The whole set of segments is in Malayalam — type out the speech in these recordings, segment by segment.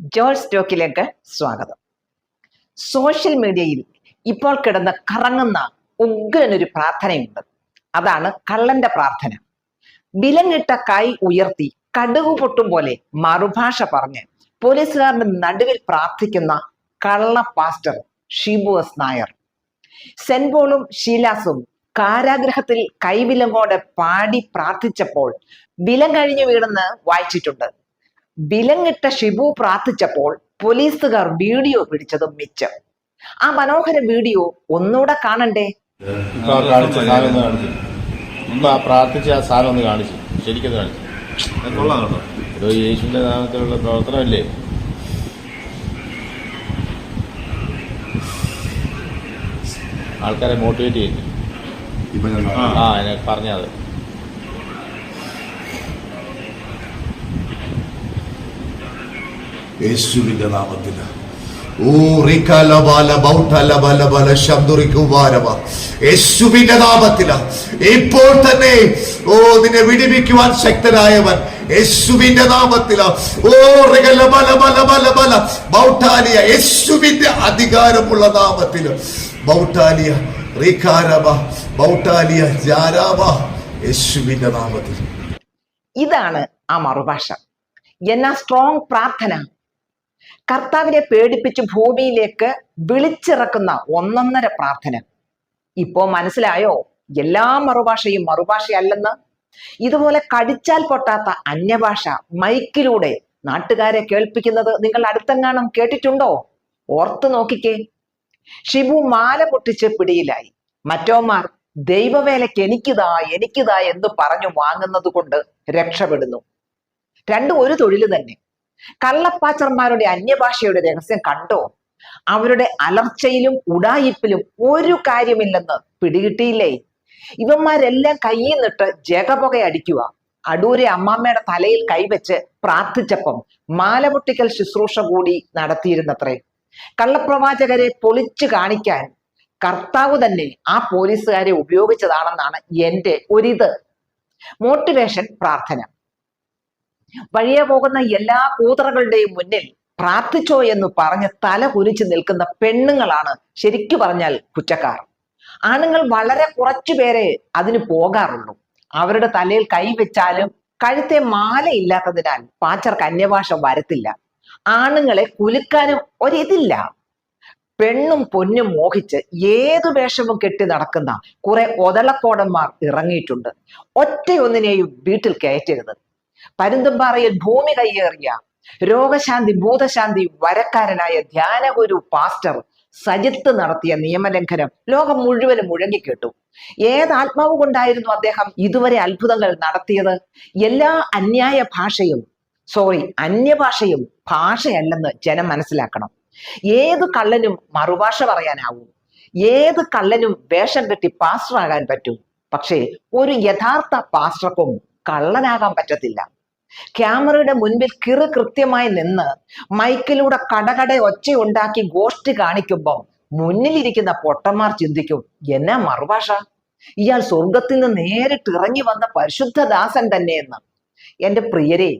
ജോൾ സ്റ്റോക്കിലേക്ക് സ്വാഗതം. സോഷ്യൽ മീഡിയയിൽ ഇപ്പോൾ കിടന്ന് കറങ്ങുന്ന ഉഗ്രനൊരു പ്രാർത്ഥനയുണ്ട്. അതാണ് കള്ളന്റെ പ്രാർത്ഥന. വിലങ്ങിട്ട കൈ ഉയർത്തി കടുകു പൊട്ടും പോലെ മറുഭാഷ പറഞ്ഞ് പോലീസുകാരുടെ നടുവിൽ പ്രാർത്ഥിക്കുന്ന കള്ള പാസ്റ്റർ ഷിബു എസ് നായർ. സെൻപോളും പോളും ഷീലാസും കാരാഗ്രഹത്തിൽ കൈവിലങ്ങോടെ പാടി പ്രാർത്ഥിച്ചപ്പോൾ വിലം കഴിഞ്ഞു വീണെന്ന് വായിച്ചിട്ടുണ്ട്. വിലങ്ങിട്ട ഷിബു പ്രാർത്ഥിച്ചപ്പോൾ പോലീസുകാർ വീഡിയോ പിടിച്ചതും മിച്ചം. ആ മനോഹര വീഡിയോ ഒന്നുകൂടെ കാണണ്ടേ? കാണിച്ച സാധനം ഒന്ന് കാണിച്ചു. ഇപ്പൊ ആ പ്രാർത്ഥിച്ച ആ സാധനം ഒന്ന് കാണിച്ചു. ശരിക്കും കാണിച്ചു. അത് കൊള്ളാം കേട്ടോ. ഇത് യേശുവിന്റെ നാമത്തിലുള്ള പ്രവർത്തനമല്ലേ? ആൾക്കാരെ മോട്ടിവേറ്റ് ചെയ്യുന്നു ഇപ്പൊ ഞാൻ ആ. ആ അതിനെ പറഞ്ഞത് യേശുവിന്റെ നാമത്തിൽ യേശുവിന്റെ നാമത്തില. ഇപ്പോൾ തന്നെ ഓ നിന്നെ വിടിവിക്കുവാൻ ശക്തനായവൻ യേശുവിന്റെ നാമത്തില. ഓ റികല ബല ബല ബല ബല ബൗട്ടാലിയ യേശുവിന്റെ അധികാരമുള്ള നാമത്തിൽ. ബൗട്ടാലിയ റിക്കാരബ ബൗട്ടാലിയ ജാരാബ യേശുവിന്റെ നാമത്തിൽ. ഇതാണ് ആ മറുഭാഷ. എന്നാ സ്ട്രോങ് പ്രാർത്ഥന. കർത്താവിനെ പേടിപ്പിച്ച് ഭൂമിയിലേക്ക് വിളിച്ചിറക്കുന്ന ഒന്നൊന്നര പ്രാർത്ഥന. ഇപ്പോ മനസ്സിലായോ? എല്ലാ മറുഭാഷയും മറുഭാഷയല്ലെന്ന്. ഇതുപോലെ കടിച്ചാൽ പൊട്ടാത്ത അന്യഭാഷ മൈക്കിലൂടെ നാട്ടുകാരെ കേൾപ്പിക്കുന്നത് നിങ്ങൾ അടുത്തെങ്ങാനും കേട്ടിട്ടുണ്ടോ? ഓർത്തു നോക്കിക്കേ. ഷിബു മാല പൊട്ടിച്ച് പിടിയിലായി. മറ്റോമാർ ദൈവവേലയ്ക്ക് എനിക്കിതാ എനിക്കിതാ എന്ന് പറഞ്ഞു വാങ്ങുന്നത് കൊണ്ട് രക്ഷപ്പെടുന്നു. രണ്ടും ഒരു തൊഴിൽ തന്നെ. കള്ളപ്പാച്ചർമാരുടെ അന്യഭാഷയുടെ രഹസ്യം കണ്ടോ? അവരുടെ അലർച്ചയിലും ഉടായിപ്പിലും ഒരു കാര്യമില്ലെന്ന് പിടികിട്ടിയില്ലേ? ഇവന്മാരെല്ലാം കയ്യിൽ നിട്ട് ജകപുക അടിക്കുക അടൂരെ അമ്മാമ്മയുടെ തലയിൽ കൈവച്ച് പ്രാർത്ഥിച്ചപ്പം മാലപൊട്ടിക്കൽ ശുശ്രൂഷ കൂടി നടത്തിയിരുന്നത്രേ. കള്ളപ്രവാചകരെ പൊളിച്ചു കാണിക്കാൻ കർത്താവ് തന്നെ ആ പോലീസുകാരെ ഉപയോഗിച്ചതാണെന്നാണ് എന്റെ ഒരിത്. മോട്ടിവേഷൻ പ്രാർത്ഥന. വഴിയെ പോകുന്ന എല്ലാ കൂതറകളുടെയും മുന്നിൽ പ്രാർത്ഥിച്ചോ എന്ന് പറഞ്ഞ് തല കുനിച്ചു നിൽക്കുന്ന പെണ്ണുങ്ങളാണ് ശരിക്കു പറഞ്ഞാൽ കുറ്റക്കാർ. ആണുങ്ങൾ വളരെ കുറച്ചു പേരെ അതിന് പോകാറുള്ളൂ. അവരുടെ തലയിൽ കൈവച്ചാലും കഴുത്തെ മാല മാലയില്ലാത്തതിനാൽ പാച്ചർക്ക് അന്യഭാഷ വരത്തില്ല. ആണുങ്ങളെ കുലുക്കാനും ഒരിതില്ല. പെണ്ണും പൊന്നും മോഹിച്ച് ഏതു വേഷവും കെട്ടി നടക്കുന്ന കുറെ ഒതളക്കോടന്മാർ ഇറങ്ങിയിട്ടുണ്ട്. ഒറ്റയൊന്നിനെയും വീട്ടിൽ കയറ്റരുത്. പരുന്തുംപാറയിൽ ഭൂമി കയ്യേറിയ രോഗശാന്തി ഭൂതശാന്തി വരക്കാരനായ ധ്യാനഗുരു പാസ്റ്റർ സജിത്ത് നടത്തിയ നിയമലംഘനം ലോകം മുഴുവനും മുഴങ്ങിക്കേട്ടു. ഏത് ആത്മാവ് കൊണ്ടായിരുന്നു അദ്ദേഹം ഇതുവരെ അത്ഭുതങ്ങൾ നടത്തിയത്? എല്ലാ അന്യായ ഭാഷയും സോറി അന്യഭാഷയും ഭാഷയല്ലെന്ന് ജനം മനസ്സിലാക്കണം. ഏത് കള്ളനും മറുഭാഷ പറയാനാവും. ഏത് കള്ളനും വേഷം കെട്ടി പാസ്റ്റർ ആകാൻ പറ്റും. പക്ഷേ ഒരു യഥാർത്ഥ പാസ്റ്റർക്കും കള്ളനാകാൻ പറ്റത്തില്ല. ക്യാമറയുടെ മുൻപിൽ കിറു കൃത്യമായി നിന്ന് മൈക്കിലൂടെ കടകട ഒച്ചയുണ്ടാക്കി ഗോഷ്ടി കാണിക്കുമ്പോൾ മുന്നിലിരിക്കുന്ന പൊട്ടന്മാർ ചിന്തിക്കും എന്നാ മറുഭാഷ? ഇയാൾ സ്വർഗത്തിൽ നിന്ന് നേരിട്ട് ഇറങ്ങി വന്ന പരിശുദ്ധദാസൻ തന്നെയെന്ന്. എന്റെ പ്രിയരെ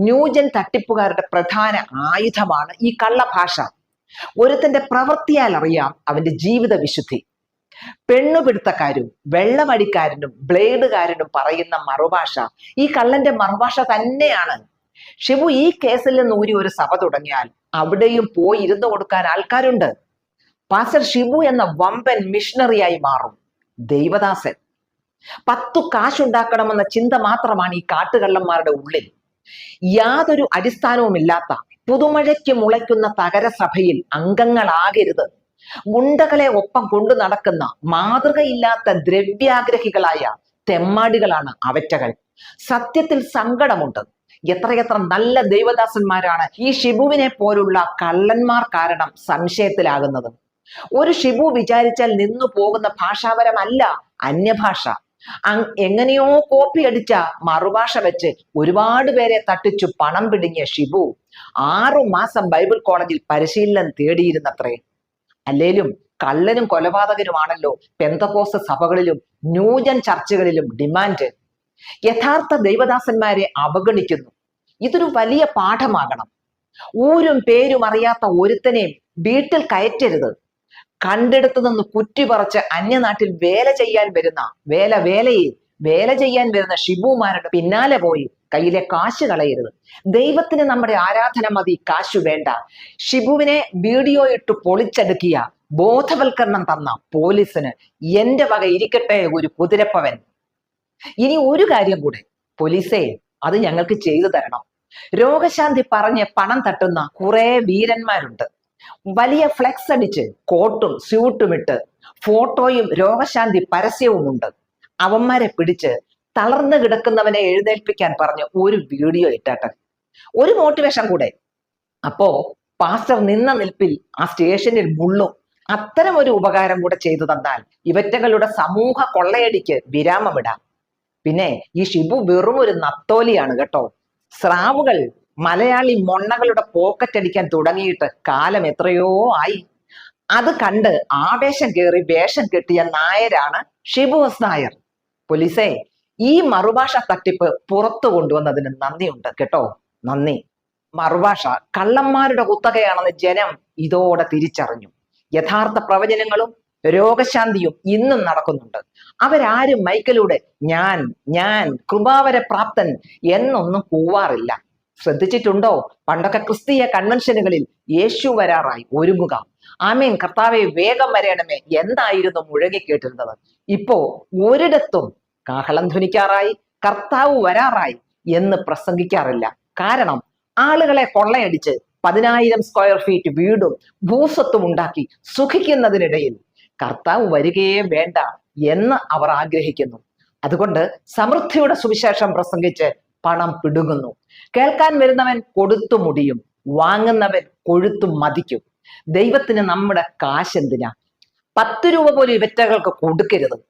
ന്യൂജൻ തട്ടിപ്പുകാരുടെ പ്രധാന ആയുധമാണ് ഈ കള്ളഭാഷ. ഒരുത്തന്റെ പ്രവൃത്തിയാൽ അറിയാം അവന്റെ ജീവിത വിശുദ്ധി പെണ്ണുപിടുത്തക്കാരും വെള്ളമടിക്കാരനും ബ്ലേഡുകാരനും പറയുന്ന മറുഭാഷ ഈ കള്ളന്റെ മറുഭാഷ തന്നെയാണ്. ഷിബു ഈ കേസിൽ നിന്ന് ഊരി ഒരു സഭ തുടങ്ങിയാൽ അവിടെയും പോയി ഇരുന്നു കൊടുക്കാൻ ആൾക്കാരുണ്ട്. പാസ്റ്റർ ഷിബു എന്ന വമ്പൻ മിഷണറിയായി മാറും ദൈവദാസൻ. പത്തു കാശുണ്ടാക്കണമെന്ന ചിന്ത മാത്രമാണ് ഈ കാട്ടുകള്ളന്മാരുടെ ഉള്ളിൽ. യാതൊരു അടിസ്ഥാനവുമില്ലാത്ത പുതുമഴയ്ക്ക് മുളയ്ക്കുന്ന തകരസഭയിൽ അംഗങ്ങളാകരുത്. ഗുണ്ടകളെ ഒപ്പം കൊണ്ടു നടക്കുന്ന മാതൃകയില്ലാത്ത ദ്രവ്യാഗ്രഹികളായ തെമ്മാടികളാണ് അവറ്റകൾ. സത്യത്തിൽ സങ്കടമുണ്ട്. എത്രയെത്ര നല്ല ദൈവദാസന്മാരാണ് ഈ ഷിബുവിനെ പോലുള്ള കള്ളന്മാർ കാരണം സംശയത്തിലാകുന്നത്. ഒരു ഷിബു വിചാരിച്ചാൽ നിന്നു പോകുന്ന ഭാഷാപരമല്ല അന്യഭാഷ. എങ്ങനെയോ കോപ്പി അടിച്ച മറുഭാഷ വെച്ച് ഒരുപാട് പേരെ തട്ടിച്ചു പണം പിടുങ്ങിയ ഷിബു ആറു മാസം ബൈബിൾ കോളേജിൽ പരിശീലനം തേടിയിരുന്നത്രേ. അല്ലേലും കള്ളനും കൊലപാതകരുമാണല്ലോ പെന്തകോസ് സഭകളിലും ന്യൂജൻ ചർച്ചകളിലും ഡിമാൻഡ്. യഥാർത്ഥ ദൈവദാസന്മാരെ അവഗണിക്കുന്നു. ഇതൊരു വലിയ പാഠമാകണം. ഊരും പേരും അറിയാത്ത ഒരുത്തനെയും വീട്ടിൽ കയറ്റരുത്. കണ്ടെടുത്തു നിന്ന് കുറ്റി പറച്ച് അന്യനാട്ടിൽ വേല ചെയ്യാൻ വരുന്ന വേല വേലയിൽ വേല ചെയ്യാൻ വരുന്ന ഷിബുമാരുടെ പിന്നാലെ പോയി കയ്യിലെ കാശ് കളയരുത്. ദൈവത്തിന് നമ്മുടെ ആരാധന മതി കാശു വേണ്ട. ഷിബുവിനെ വീഡിയോ ഇട്ട് പൊളിച്ചെടുക്കിയ ബോധവൽക്കരണം തന്ന പോലീസിന് എന്റെ വക ഇരിക്കട്ടെ ഒരു കുതിരപ്പവൻ. ഇനി ഒരു കാര്യം കൂടെ പോലീസേ അത് ഞങ്ങൾക്ക് ചെയ്തു തരണം. രോഗശാന്തി പറഞ്ഞ് പണം തട്ടുന്ന കുറെ വീരന്മാരുണ്ട്. വലിയ ഫ്ലെക്സ് അടിച്ച് കോട്ടും സ്യൂട്ടും ഇട്ട് ഫോട്ടോയും രോഗശാന്തി പരസ്യവും ഉണ്ട് അവന്മാരെ പിടിച്ച് തളർന്നു കിടക്കുന്നവനെ എഴുന്നേൽപ്പിക്കാൻ പറഞ്ഞു. ഒരു വീഡിയോ ഇട്ടാട്ടെ ഒരു മോട്ടിവേഷൻ കൂടെ. അപ്പോ പാസ്റ്റർ നിന്ന നിൽപ്പിൽ ആ സ്റ്റേഷനിൽ മുള്ളും. അത്തരം ഒരു ഉപകാരം കൂടെ ചെയ്തു തന്നാൽ ഇവറ്റകളുടെ സമൂഹ കൊള്ളയടിക്ക് വിരാമമിടാം. പിന്നെ ഈ ഷിബു വെറും ഒരു നത്തോലിയാണ് കേട്ടോ. സ്രാവുകൾ മലയാളി മൊണ്ണകളുടെ പോക്കറ്റ് അടിക്കാൻ തുടങ്ങിയിട്ട് കാലം എത്രയോ ആയി. അത് കണ്ട് ആവേശം കയറി വേഷം കെട്ടിയ നായരാണ് ഷിബുവസ് നായർ പോലീസേ ഈ മറുഭാഷ തട്ടിപ്പ് പുറത്തു കൊണ്ടുവന്നതിന് നന്ദിയുണ്ട് കേട്ടോ. നന്ദി. മറുഭാഷ കള്ളന്മാരുടെ കുത്തകയാണെന്ന് ജനം ഇതോടെ തിരിച്ചറിഞ്ഞു. യഥാർത്ഥ പ്രവചനങ്ങളും രോഗശാന്തിയും ഇന്നും നടക്കുന്നുണ്ട്. അവരാരും മൈക്കലൂടെ ഞാൻ ഞാൻ കൃപാവര പ്രാപ്തൻ എന്നൊന്നും കൂവാറില്ല. ശ്രദ്ധിച്ചിട്ടുണ്ടോ? പണ്ടൊക്കെ ക്രിസ്തീയ കൺവെൻഷനുകളിൽ യേശു വരാറായി. ഒരുങ്ങുക. ആമേൻ. കർത്താവെ വേഗം വരേണമേ. എന്തായിരുന്നു മുഴങ്ങിക്കേട്ടിരുന്നത് ഇപ്പോ ഒരിടത്തും കാഹളം ധ്വനിക്കാറായി കർത്താവ് വരാറായി എന്ന് പ്രസംഗിക്കാറില്ല. കാരണം ആളുകളെ കൊള്ളയടിച്ച് പതിനായിരം സ്ക്വയർ ഫീറ്റ് വീടും ഭൂസ്വത്തും ഉണ്ടാക്കി സുഖിക്കുന്നതിനിടയിൽ കർത്താവ് വരികയേ വേണ്ട എന്ന് അവർ ആഗ്രഹിക്കുന്നു. അതുകൊണ്ട് സമൃദ്ധിയുടെ സുവിശേഷം പ്രസംഗിച്ച് പണം പിടുങ്ങുന്നു. കേൾക്കാൻ വരുന്നവൻ കൊടുത്തു മുടിയും വാങ്ങുന്നവൻ കൊഴുത്തു മതിക്കും. ദൈവത്തിന് നമ്മുടെ കാശെന്തിനാ പത്ത് രൂപ പോലും ഇവറ്റകൾക്ക് കൊടുക്കരുത്.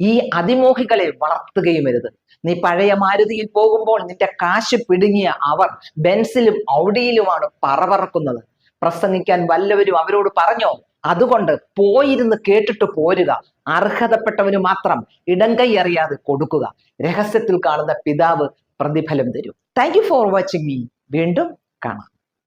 ഈ അതിമോഹികളെ വളർത്തുകയും അരുത് നീ പഴയ മാരുതിയിൽ പോകുമ്പോൾ നിന്റെ കാശ് പിടുങ്ങിയ അവർ ബെൻസിലും ഔഡിയിലുമാണ് പറവറക്കുന്നത്. പ്രസംഗിക്കാൻ വല്ലവരും അവരോട് പറഞ്ഞോ? അതുകൊണ്ട് പോയിരുന്ന് കേട്ടിട്ട് പോരുക. അർഹതപ്പെട്ടവന് മാത്രം ഇടങ്കൈ അറിയാതെ കൊടുക്കുക. രഹസ്യത്തിൽ കാണുന്ന പിതാവ് പ്രതിഫലം തരും. Thank you for watching me വീണ്ടും കാണാം.